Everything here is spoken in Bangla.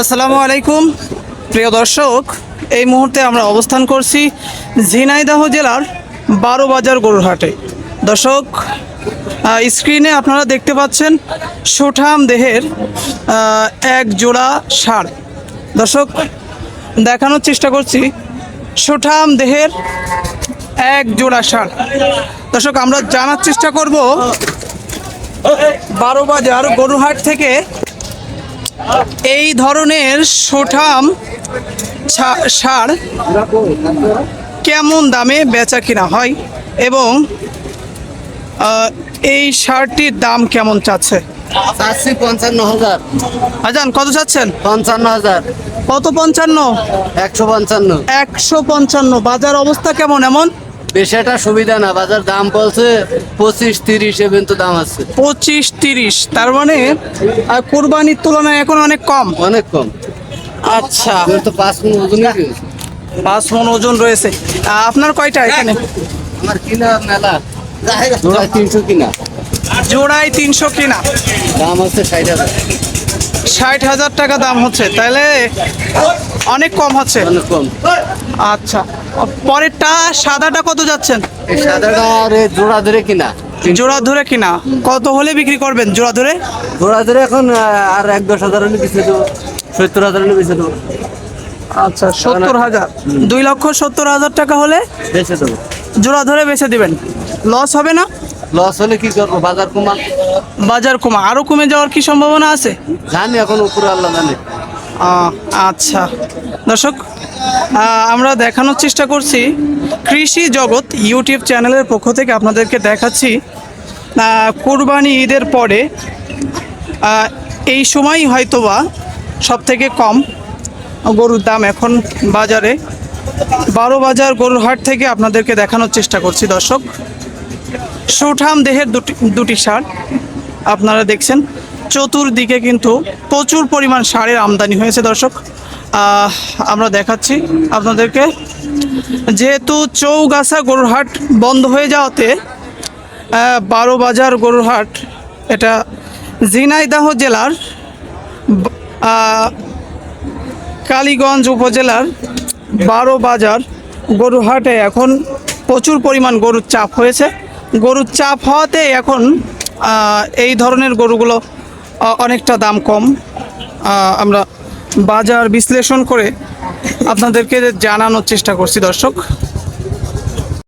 আসসালামু আলাইকুম, প্রিয় দর্শক। এই মুহূর্তে আমরা অবস্থান করছি ঝিনাইদহ জেলার বারো বাজার গরুরহাটে দর্শক স্ক্রিনে আপনারা দেখতে পাচ্ছেন সুঠাম দেহের এক জোড়া ষাঁড়। দর্শক, দেখানোর চেষ্টা করছি সুঠাম দেহের এক জোড়া ষাঁড়। দর্শক, আমরা জানার চেষ্টা করব বারো বাজার গরুহাট থেকে এই ধরনের সোঠাম সার কেমন দামে বেচা কিনা হয় এবং এই সারটির দাম কেমন চাচ্ছে? চাচ্ছি পঞ্চান্ন হাজার। আজান কত চাচ্ছেন? পঞ্চান্ন হাজার। কত পঞ্চান্ন? একশো পঞ্চান্ন। একশো পঞ্চান্ন। বাজার অবস্থা কেমন এমন? বেশি একটা সুবিধা না বাজার দাম বলছে পঁচিশ তিরিশ এ পর্যন্ত দাম আছে। পঁচিশ তিরিশ তার মানে কোরবানির তুলনায় এখন অনেক কম। অনেক কম। আচ্ছা। তো পাঁচ মিনিট ওজন পাঁচ মন ওজন রয়েছে। আপনার কয়টা এখানে? আমার কিনা মেলা। জোড়া তিনশো কিনা। জোড়ায় তিনশো কিনা। দাম আছে ষাট হাজার। ষাট হাজার টাকা দাম হচ্ছে তাহলে অনেক কম হচ্ছে। অনেক কম। আচ্ছা। পরেরটা সাদাটা কত যাচ্ছেন? সাদাটা আর জোড়া ধরে কিনা। জোড়া ধরে কিনা। কত হলে বিক্রি করবেন জোড়া ধরে? জোড়া ধরে এখন আর এক দশ হাজার হলে বেঁচে দেবো সত্তর হাজার হলে বেঁচে দেবো। আচ্ছা সত্তর হাজার। দুই লক্ষ সত্তর হাজার টাকা হলে বেঁচে দেবো। জোড়া ধরে বেচে দিবেন। লস হবে না? লস হলে কি করব? বাজার কমা বাজার কমা। আরও কমে যাওয়ার কি সম্ভাবনা আছে? জানি এখন উপরে আল্লাহ জানে। আচ্ছা। দর্শক আমরা দেখানোর চেষ্টা করছি কৃষি জগৎ ইউটিউব চ্যানেলের পক্ষ থেকে আপনাদেরকে দেখাচ্ছি কোরবানি ঈদের পরে এই সময়ই হয়তোবা সব থেকে কম গরুর দাম এখন বাজারে। বারো বাজার গরুর হাট থেকে আপনাদেরকে দেখানোর চেষ্টা করছি দর্শক। সুঠাম দেহের দুটি দুটি সার আপনারা দেখছেন। চতুর্দিকে কিন্তু প্রচুর পরিমাণ সারের আমদানি হয়েছে, দর্শক। আমরা দেখাচ্ছি আপনাদেরকে। যেহেতু চৌগাছা গরুরহাট বন্ধ হয়ে যাওয়াতে বারো বাজার গরুরহাট, এটা ঝিনাইদহ জেলার কালীগঞ্জ উপজেলার বারো বাজার গরুর হাটে এখন প্রচুর পরিমাণ গরুর চাপ হয়েছে। গরুর চাপ হওয়াতে এখন এই ধরনের গরুগুলো অনেকটা দাম কম। আমরা বাজার বিশ্লেষণ করে আপনাদেরকে জানানোর চেষ্টা করছি দর্শক।